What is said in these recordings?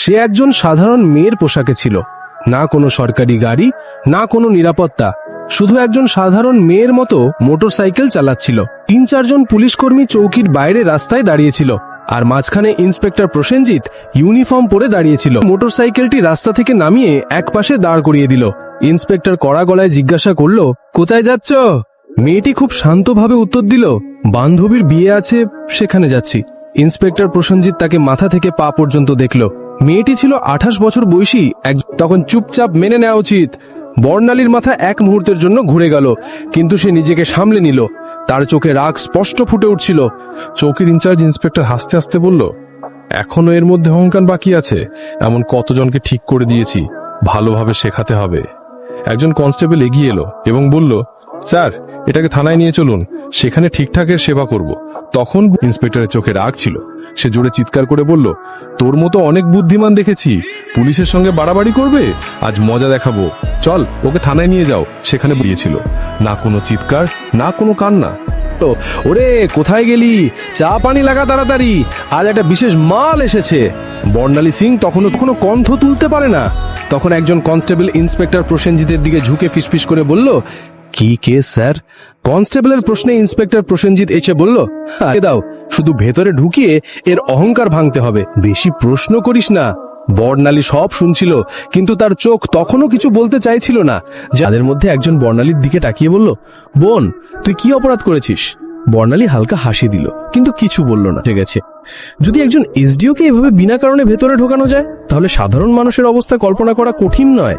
সে একজন সাধারণ মেয়ের পোশাকে ছিল। না কোনো সরকারি গাড়ি, না কোনো নিরাপত্তা। শুধু একজন সাধারণ মেয়ের মতো মোটরসাইকেল চালাচ্ছিল। তিন চারজন পুলিশ কর্মী চৌকির বাইরে রাস্তায় দাঁড়িয়েছিল আর মাঝখানে ইন্সপেক্টর প্রসেনজিৎ ইউনিফর্ম পরে দাঁড়িয়েছিল। মোটরসাইকেলটি রাস্তা থেকে নামিয়ে একপাশে দাঁড় করিয়ে দিল। ইন্সপেক্টর কড়া গলায় জিজ্ঞাসা করল, কোথায় যাচ্ছ? মেয়েটি খুব শান্তভাবে উত্তর দিল, বান্ধবীর বিয়ে আছে, সেখানে যাচ্ছি। ইন্সপেক্টর প্রসেনজিৎ তাকে মাথা থেকে পা পর্যন্ত দেখল। মেয়েটি ছিল আঠাশ বছর বয়সী। এক তখন চুপচাপ মেনে নেওয়া উচিত। বর্ণালীর মাথা এক মুহূর্তের জন্য ঘুরে গেল, কিন্তু সে নিজেকে সামলে নিল। তার চোখে রাগ স্পষ্ট ফুটে উঠছিল। চৌকির ইনচার্জ ইন্সপেক্টর হাসতে হাসতে বলল, এখনও এর মধ্যে অহংকার বাকি আছে। এমন কতজনকে ঠিক করে দিয়েছি? ভালোভাবে শেখাতে হবে। একজন কনস্টেবল এগিয়ে এলো এবং বলল, স্যার, এটাকে থানায় নিয়ে চলুন। সেখানে ঠিকঠাকের সেবা করব। তখন ইন্সপেক্টরের চোখে রাগ ছিল। সে জোরে চিৎকার করে বলল, তোর মতো অনেক বুদ্ধিমান দেখেছি। পুলিশের সঙ্গে বাড়াবাড়ি করবে? আজ মজা দেখাবো। চল, ওকে থানায় নিয়ে যাও। সেখানে দিয়েছিল না কোনো চিৎকার, না কোনো কান্না। ওরে, কোথায় গেলি? চা পানি লাগা তাড়াতাড়ি। আজ একটা বিশেষ মাল এসেছে। বর্ণালী সিং তখনও কোনো কণ্ঠ তুলতে পারে না। তখন একজন কনস্টেবল ইন্সপেক্টর প্রসেনজিতের দিকে ঝুঁকে ফিসফিস করে বলল কি কেস, স্যার? কনস্টেবলের প্রশ্নে ইন্সপেক্টর প্রসেনজিৎ এসে বলল আগে দাও, শুধু ভেতরে ঢুকিয়ে এর অহংকার ভাঙতে হবে। বেশি প্রশ্ন করিস না। বর্ণালী সব শুনছিল, কিন্তু তার চোখ তখনও কিছু বলতে চাইছিল না। যাদের মধ্যে একজন বর্ণালীর দিকে তাকিয়ে বলল, বোন, তুই কি অপরাধ করেছিস? বর্ণালী হালকা হাসি দিল, কিন্তু কিছু বলল না। ঠিক আছে। যদি একজন এসডিওকে এভাবে বিনা কারণে ভেতরে ঢোকানো যায়, তাহলে সাধারণ মানুষের অবস্থা কল্পনা করা কঠিন নয়।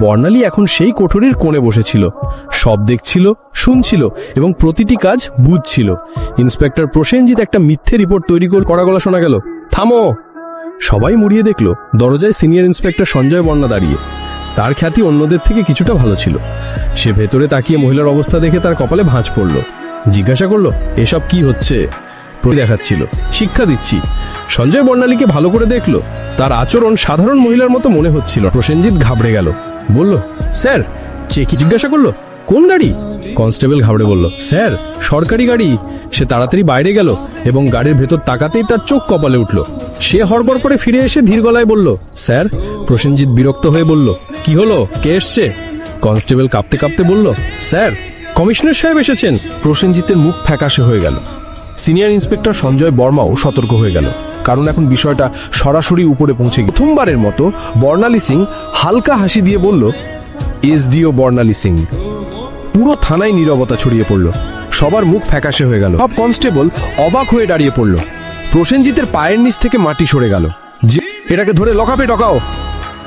বর্ণালী এখন সেই কোঠরির কোণে বসেছিল। সব দেখছিল, শুনছিল এবং প্রতিটি কাজ বুঝছিল। ইন্সপেক্টর প্রসেনজিৎ একটা মিথ্যে রিপোর্ট তৈরি করে গলা শোনা গেল। থামো! সবাই মুড়িয়ে দেখল, দরজায় সিনিয়র ইন্সপেক্টর সঞ্জয় বর্ণা দাঁড়িয়ে। তার খ্যাতি অন্যদের থেকে কিছুটা ভালো ছিল। সে ভেতরে তাকিয়ে মহিলার অবস্থা দেখে তার কপালে ভাঁজ পড়ল। জিজ্ঞাসা করল, এসব কি হচ্ছে? দেখাচ্ছিল, শিক্ষা দিচ্ছি। সঞ্জয় বর্ণালীকে ভালো করে দেখল, তার আচরণ সাধারণ মহিলার মতো মনে হচ্ছিল। প্রসেনজিৎ ঘাবড়ে গেল, বলল, স্যার চেকি জিজ্ঞাসা করল, কোন গাড়ি? কনস্টেবল ঘাবড়ে বলল, স্যার, সরকারি গাড়ি। সে তাড়াতাড়ি বাইরে গেল এবং গাড়ির ভেতর তাকাতেই তার চোখ কপালে উঠল। সে হড়বড় করে ফিরে এসে ধীর গলায় বলল, স্যার, প্রসেনজিৎ বিরক্ত হয়ে বলল, কি হলো? কে এসছে? কনস্টেবল কাঁপতে কাঁপতে বলল, স্যার কমিশনার সাহেব এসেছেন। প্রসেনজিতের মুখ ফ্যাকাশে হয়ে গেল। সিনিয়র ইন্সপেক্টর সঞ্জয় বর্মাও সতর্ক হয়ে গেল। কারণ এখন বিষয়টা সরাসরি উপরে পৌঁছে গেল প্রথমবারের মতো বর্ণালী সিং হালকা হাসি দিয়ে বলল, এসডিও বর্ণালী সিং। পুরো থানায় নীরবতা ছড়িয়ে পড়ল। সবার মুখ ফ্যাকাশে হয়ে গেল। সব কনস্টেবল অবাক হয়ে দাঁড়িয়ে পড়ল। প্রসেনজিতের পায়ের নিচ থেকে মাটি সরে গেল। যে, এটাকে ধরে লকাপে টকাও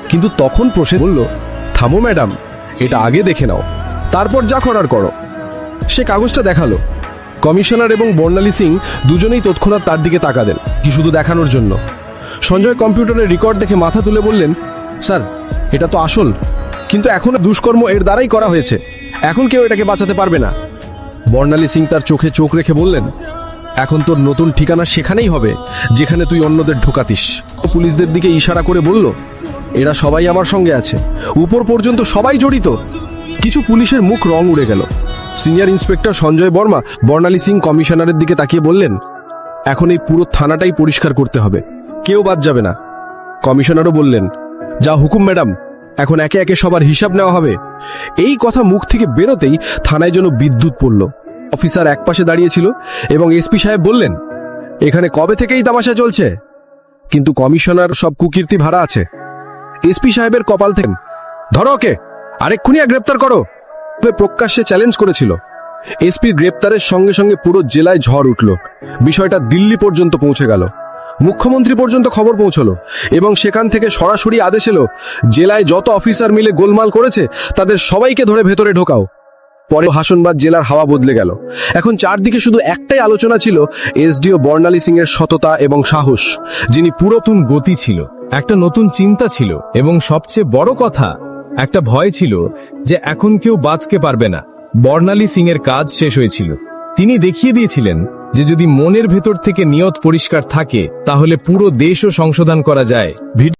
কিন্তু তখন প্রসেন বলল, থামো ম্যাডাম, এটা আগে দেখে নাও। তারপর যা করার করো। সে কাগজটা দেখাল। কমিশনার এবং বর্ণালী সিং দুজনেই তৎক্ষণাৎ তার দিকে তাকালেন, কি শুধু দেখানোর জন্য। সঞ্জয় কম্পিউটারের রেকর্ড দেখে মাথা তুলে বললেন, স্যার, এটা তো আসল, কিন্তু এখন দুষ্কর্ম এর দ্বারাই করা হয়েছে। এখন কেউ এটাকে বাঁচাতে পারবে না। বর্ণালী সিং তার চোখে চোখ রেখে বললেন, এখন তোর নতুন ঠিকানা সেখানেই হবে, যেখানে তুই অন্যদের ঢোকাতিস। পুলিশদের দিকে ইশারা করে বলল, এরা সবাই আমার সঙ্গে আছে। উপর পর্যন্ত সবাই জড়িত। কিছু পুলিশের মুখ রং উড়ে গেল। সিনিয়র ইন্সপেক্টর সঞ্জয় বর্মা বর্ণালী সিং কমিশনারের দিকে তাকিয়ে বললেন, এখন এই পুরো থানাটাই পরিষ্কার করতে হবে। কেউ বাদ যাবে না। কমিশনারও বললেন, যা হুকুম, ম্যাডাম, এখন একে একে সবার হিসাব নেওয়া হবে। এই কথা মুখ থেকে বেরোতেই থানায় যেন বিদ্যুৎ পড়ল। অফিসার একপাশে দাঁড়িয়েছিল এবং এসপি সাহেব বললেন, এখানে কবে থেকেই তামাশা চলছে? কিন্তু কমিশনার সব কুকীর্তি ভাড়া আছে। এসপি সাহেবের কপাল থেকে, ধরো ওকে আরেক্ষুনি গ্রেপ্তার করো। প্রকাশ্যে চ্যালেঞ্জ করেছিল। এসপির গ্রেপ্তারের সঙ্গে সঙ্গে পুরো জেলায় ঝড় উঠল। বিষয়টা দিল্লি পর্যন্ত পৌঁছে গেল। মুখ্যমন্ত্রী পর্যন্ত খবর পৌঁছলো এবং সেখান থেকে সরাসরি আদেশ এলো, জেলায় যত অফিসার মিলে গোলমাল করেছে, তাদের সবাইকে ধরে ভেতরে ঢোকাও। পরে হাসনবাদ জেলার হাওয়া বদলে গেল। এখন চারদিকে শুধু একটাই আলোচনা ছিল এসডিও বর্ণালী সিং এর সততা এবং সাহস, যিনি পুরাতন গতি ছিল। একটা নতুন চিন্তা ছিল এবং সবচেয়ে বড় কথা একটা ভয় ছিল যে এখন কেউ বাঁচতে পারবে না। বর্ণালী সিং এর কাজ শেষ হয়েছিল। তিনি দেখিয়ে দিয়েছিলেন যে যদি মনের ভেতর থেকে নিয়ত পরিষ্কার থাকে, তাহলে পুরো দেশও সংশোধন করা যায়। ভিডিও